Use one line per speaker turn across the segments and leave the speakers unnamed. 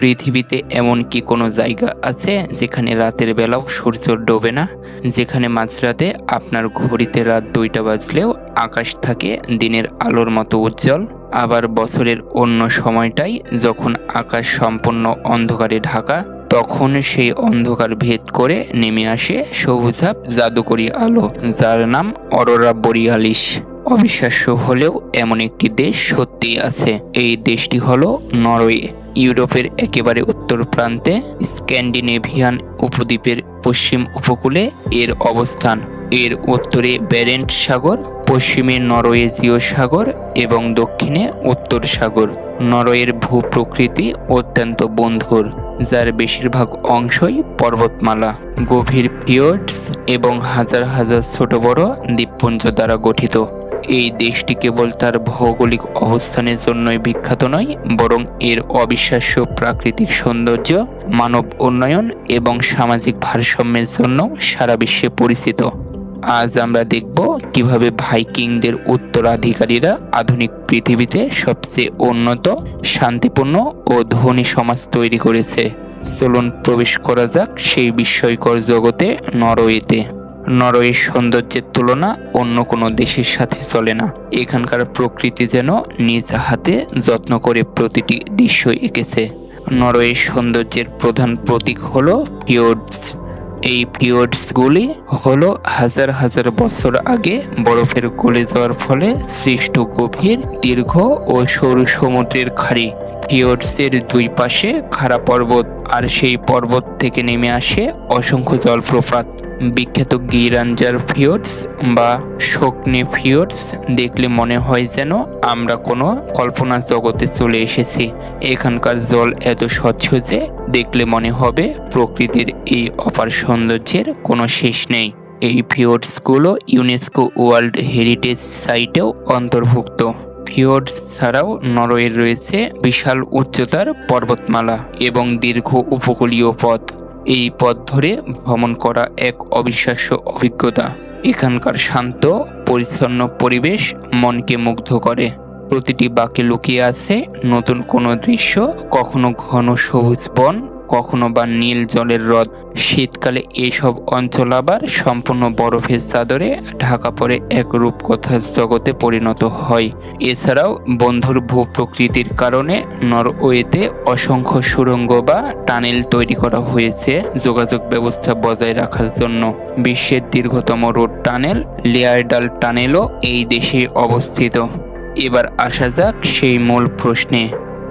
পৃথিবীতে এমন কি কোনো জায়গা আছে যেখানে রাতের বেলাও সূর্য ডোবে না? যেখানে মাঝরাতে আপনার ঘড়িতে রাত দুইটা বাজলেও আকাশ থাকে, দিনের আলোর মতো উজ্জ্বল। আবার বছরের অন্য সময়টাই যখন আকাশ সম্পূর্ণ অন্ধকারে ঢাকা, তখন সেই অন্ধকার ভেদ করে নেমে আসে সবুজাব জাদুকরী আলো, যার নাম অরোরা বরিয়ালিস। অবিশ্বাস্য হলেও এমন একটি দেশ সত্যিই আছে। এই দেশটি হলো নরওয়ে, ইউরোপের একেবারে উত্তর প্রান্তে স্ক্যান্ডিনেভিয়ান উপদ্বীপের পশ্চিম উপকূলে এর অবস্থান। এর উত্তরে ব্যারেন্ট সাগর, পশ্চিমে নরওয়েজীয় সাগর এবং দক্ষিণে উত্তর সাগর। নরওয়ের ভূপ্রকৃতি অত্যন্ত বন্ধুর, যার বেশিরভাগ অংশই পর্বতমালা। গভীর ফিয়র্ডস এবং হাজার হাজার ছোট বড় দ্বীপপুঞ্জ দ্বারা গঠিত। এই দেশটি কেবল তার ভৌগোলিক অবস্থানের জন্যই বিখ্যাত নয়, বরং এর অবিশ্বাস্য প্রাকৃতিক সৌন্দর্য, মানব উন্নয়ন এবং সামাজিক ভারসাম্যের জন্য সারা বিশ্বে পরিচিত। আজ আমরা দেখব কীভাবে ভাইকিংদের উত্তরাধিকারীরা আধুনিক পৃথিবীতে সবচেয়ে উন্নত, শান্তিপূর্ণ ও ধনী সমাজ তৈরি করেছে। চলুন প্রবেশ করা যাক সেই বিস্ময়কর জগতে নরওয়েতে। নরওয়ের সৌন্দর্যের তুলনা অন্য কোনো দেশের সাথে চলে না। এখানকার প্রকৃতি যেন নিজ হাতে যত্ন করে প্রতিটি দৃশ্য এঁকেছে। নরওয়ের সৌন্দর্যের প্রধান প্রতীক হল ফিওর্ডস এই ফিওর্ডসগুলি হলো হাজার হাজার বছর আগে বরফের গলে যাওয়ার ফলে সৃষ্ট গভীর, দীর্ঘ ও সরু সমুদ্রের খাড়ি। ফিওর্ডসের দুই পাশে খাড়া পর্বত, আর সেই পর্বত থেকে নেমে আসে অসংখ্য জলপ্রপাত। বিখ্যাত গিরাঞ্জার ফিওর্ডস বা শোকনে ফিওর্ডস দেখলে মনে হয় যেন আমরা কোনো কল্পনা জগতে চলে এসেছি। এখানকার জল এত স্বচ্ছ যে দেখলে মনে হবে প্রকৃতির এই অপার সৌন্দর্যের কোনো শেষ নেই। এই ফিওর্ডসগুলো ইউনেস্কো ওয়ার্ল্ড হেরিটেজ সাইটেও অন্তর্ভুক্ত। ফিওর্ডস ছাড়াও নরওয়ের রয়েছে বিশাল উচ্চতার পর্বতমালা এবং দীর্ঘ উপকূলীয় পথ। এই পথ ধরে ভ্রমণ করা এক অবিশ্বাস্য অভিজ্ঞতা। এখানকার শান্ত, পরিচ্ছন্ন পরিবেশ মনকে মুগ্ধ করে। প্রতিটি বাঁকে লুকিয়ে আছে নতুন কোনো দৃশ্য, কখনো ঘন সবুজ বন কখনো বা নীল জলের হ্রদ শীতকালে এইসব অঞ্চল আবার সম্পূর্ণ বরফের চাদরে ঢাকা পড়ে এক রূপকথার জগতে পরিণত হয়। এছাড়াও বন্ধুর ভূপ্রকৃতির কারণে নরওয়েতে অসংখ্য সুড়ঙ্গ বা টানেল তৈরি করা হয়েছে যোগাযোগ ব্যবস্থা বজায় রাখার জন্য। বিশ্বের দীর্ঘতম রোড টানেল, লেয়ারডাল টানেলও এই দেশে অবস্থিত। এবার আসা যাক সেই মূল প্রশ্নে।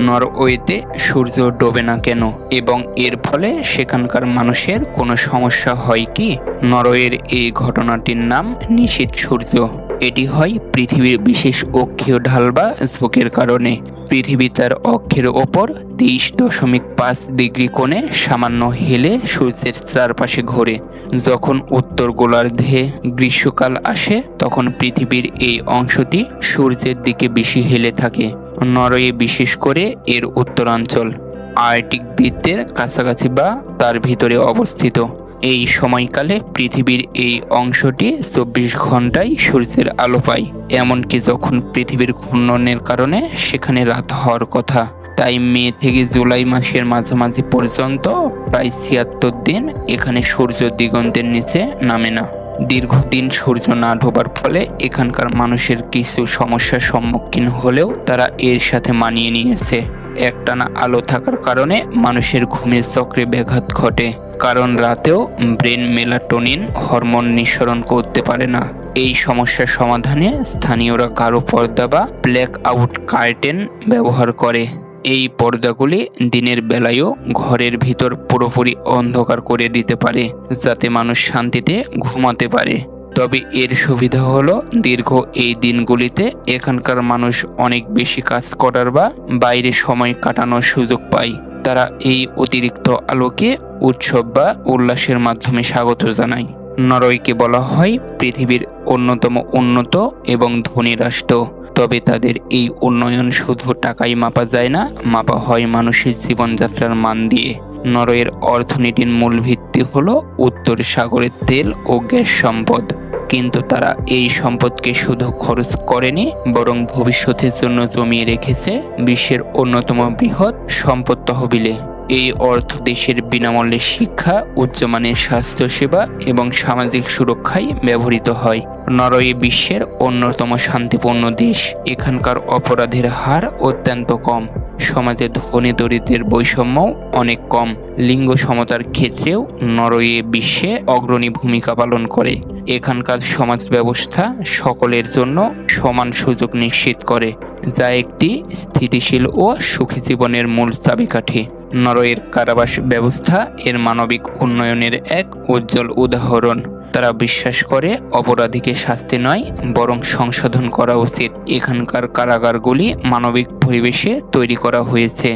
নরওয়েতে সূর্য ডোবে না কেন? এবং এর ফলে সেখানকার মানুষের কোনো সমস্যা হয় কি? নরওয়ের এই ঘটনাটির নাম নিশীত সূর্য। এটি হয় পৃথিবীর বিশেষ অক্ষীয় ঢাল বা স্পোকের কারণে। পৃথিবী তার অক্ষের ওপর তেইশ দশমিক পাঁচ ডিগ্রি কোণে সামান্য হেলে সূর্যের চারপাশে ঘোরে। যখন উত্তর গোলার্ধে গ্রীষ্মকাল আসে, তখন পৃথিবীর এই অংশটি সূর্যের দিকে বেশি হেলে থাকে। নরওয়ে বিশেষ করে এর উত্তরাঞ্চল, আর্কটিক বৃত্তের কাছাকাছি বা তার ভিতরে অবস্থিত। এই সময়কালে পৃথিবীর এই অংশটি চব্বিশ ঘন্টায় সূর্যের আলো পায়, এমনকি যখন পৃথিবীর ঘূর্ণনের কারণে সেখানে রাত হওয়ার কথা। তাই মে থেকে জুলাই মাসের মাঝামাঝি পর্যন্ত প্রায় ছিয়াত্তর দিন এখানে সূর্য দিগন্তের নিচে নামে না। দীর্ঘদিন সূর্য না ঢোবার ফলে এখানকার মানুষের কিছু সমস্যার সম্মুখীন হলেও তারা এর সাথে মানিয়ে নিয়েছে। একটানা আলো থাকার কারণে মানুষের ঘুমের চক্রে ব্যাঘাত ঘটে। কারণ রাতেও ব্রেন মেলাটোনিন হরমোন নিঃসরণ করতে পারে না। এই সমস্যার সমাধানে স্থানীয়রা গাঢ় পর্দা বা ব্ল্যাক আউট কার্টেন ব্যবহার করে। এই পর্দাগুলি দিনের বেলায়ও ঘরের ভিতর পুরোপুরি অন্ধকার করে দিতে পারে, যাতে মানুষ শান্তিতে ঘুমাতে পারে। তবে এর সুবিধা হলো দীর্ঘ এই দিনগুলিতে এখানকার মানুষ অনেক বেশি কাজ করার বা বাইরে সময় কাটানোর সুযোগ পায়। তারা এই অতিরিক্ত আলোকে উৎসব বা উল্লাসের মাধ্যমে স্বাগত জানায়। নরওয়েকে বলা হয় পৃথিবীর অন্যতম উন্নত এবং ধনী রাষ্ট্র। তবে তাদের এই উন্নয়ন শুধু টাকাই মাপা যায় না, মাপা হয় মানুষের জীবনযাত্রার মান দিয়ে। নরওয়ের অর্থনীতির মূল ভিত্তি হলো উত্তর সাগরের তেল ও গ্যাস সম্পদ। কিন্তু তারা এই সম্পদকে শুধু খরচ করেনি, বরং ভবিষ্যতের জন্য জমিয়ে রেখেছে বিশ্বের অন্যতম বৃহৎ সম্পদ তহবিলে। এই অর্থ দেশের বিনামূল্যে শিক্ষা, উচ্চমানের স্বাস্থ্যসেবা এবং সামাজিক সুরক্ষায় ব্যবহৃত হয়। নরওয়ে বিশ্বের অন্যতম শান্তিপূর্ণ দেশ। এখানকার অপরাধের হার অত্যন্ত কম। সমাজে ধনী দরিদ্রের বৈষম্যও অনেক কম। লিঙ্গ সমতার ক্ষেত্রেও নরওয়ে বিশ্বে অগ্রণী ভূমিকা পালন করে। এখানকার সমাজ ব্যবস্থা সকলের জন্য সমান সুযোগ নিশ্চিত করে, যা একটি স্থিতিশীল ও সুখী জীবনের মূল চাবিকাঠি। নরওয়ের কারাবাস ব্যবস্থা এর মানবিক উন্নয়নের এক উজ্জ্বল উদাহরণ। তারা বিশ্বাস করে অপরাধীকে শাস্তি নয়, বরং সংশোধন করা উচিত। এখানকার কারাগারগুলি মানবিক পরিবেশে তৈরি করা হয়েছে,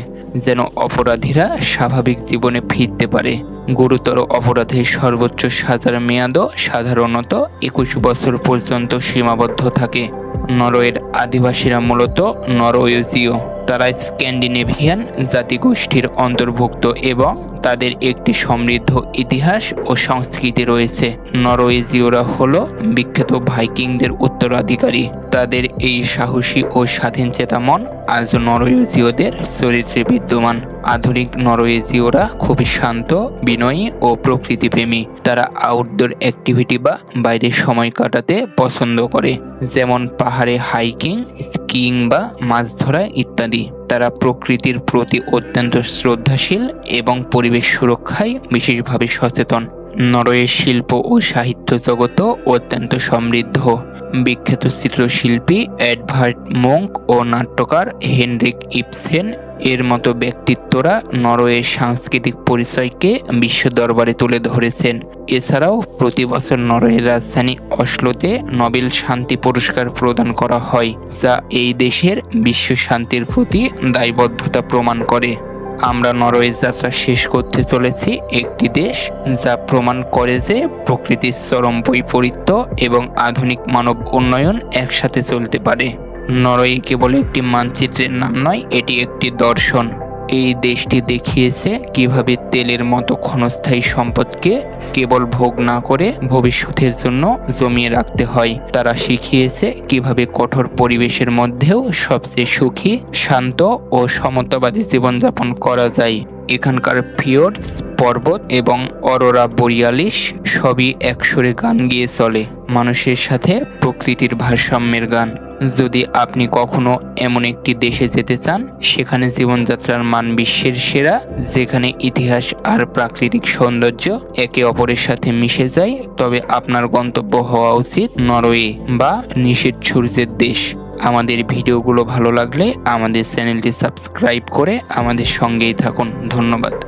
যেন অপরাধীরা স্বাভাবিক জীবনে ফিরতে পারে। গুরুতর অপরাধের সর্বোচ্চ সাজার মেয়াদও সাধারণত একুশ বছর পর্যন্ত সীমাবদ্ধ থাকে। নরওয়ের আদিবাসীরা মূলত নরওয়েজীয়। তারা স্ক্যান্ডিনেভিয়ান জাতিগোষ্ঠীর অন্তর্ভুক্ত এবং তাদের একটি সমৃদ্ধ ইতিহাস ও সংস্কৃতি রয়েছে। নরওয়েজীয়রা হল বিখ্যাত ভাইকিংদের উত্তরাধিকারী। তাদের এই সাহসী ও স্বাধীনচেতা মন আজ নরওয়েজীয়দের চরিত্রে বিদ্যমান। আধুনিক নরওয়েজীয়রা খুবই শান্ত, বিনয়ী ও প্রকৃতিপ্রেমী। তারা আউটডোর অ্যাক্টিভিটি বা বাইরে সময় কাটাতে পছন্দ করে, যেমন পাহাড়ে হাইকিং স্কিইং বা মাছ ধরা ইত্যাদি। তারা প্রকৃতির প্রতি অত্যন্ত শ্রদ্ধাশীল এবং পরিবেশ সুরক্ষায় বিশেষভাবে সচেতন। নরওয়ের শিল্প ও সাহিত্য জগত অত্যন্ত সমৃদ্ধ। বিখ্যাত চিত্রশিল্পী অ্যাডভার্ট মোঙ্ক ও নাট্যকার হেনরিক ইপসেন এর মতো ব্যক্তিত্বরা নরওয়ের সাংস্কৃতিক পরিচয়কে বিশ্ব দরবারে তুলে ধরেছেন। এছাড়াও প্রতি বছর নরওয়ের রাজধানী অশ্লোতে নোবেল শান্তি পুরস্কার প্রদান করা হয়, যা এই দেশের বিশ্ব শান্তির প্রতি দায়বদ্ধতা প্রমাণ করে। আমরা নরওয়ে যাত্রা শেষ করতে চলেছি একটি দেশ, যা প্রমাণ করে যে প্রকৃতির চরম বৈপরীত্য এবং আধুনিক মানব উন্নয়ন একসাথে চলতে পারে। নরওয়ে কেবল একটি মানচিত্রের নাম নয়, এটি একটি দর্শন। এই দেশটি দেখিয়েছে কীভাবে তেলের মতো ক্ষণস্থায়ী সম্পদকে কেবল ভোগ না করে ভবিষ্যতের জন্য জমিয়ে রাখতে হয়। তারা শিখিয়েছে কীভাবে কঠোর পরিবেশের মধ্যেও সবচেয়ে সুখী, শান্ত ও সমতাবাদী জীবনযাপন করা যায়। এখানকার ফিওর্ডস পর্বত এবং অরোরা বরিয়ালিস সবই একসরে গান গিয়ে চলে। মানুষের সাথে প্রকৃতির ভারসাম্যের গান। যদি আপনি কখনো এমন একটি দেশে যেতে চান, সেখানে জীবনযাত্রার মান বিশ্বের সেরা, যেখানে ইতিহাস আর প্রাকৃতিক সৌন্দর্য একে অপরের সাথে মিশে যায়, তবে আপনার গন্তব্য হওয়া উচিত নরওয়ে বা নিষেধ সূর্যের দেশ। আমাদের ভিডিওগুলো ভালো লাগলে আমাদের চ্যানেলটি সাবস্ক্রাইব করে আমাদের সঙ্গেই থাকুন। ধন্যবাদ।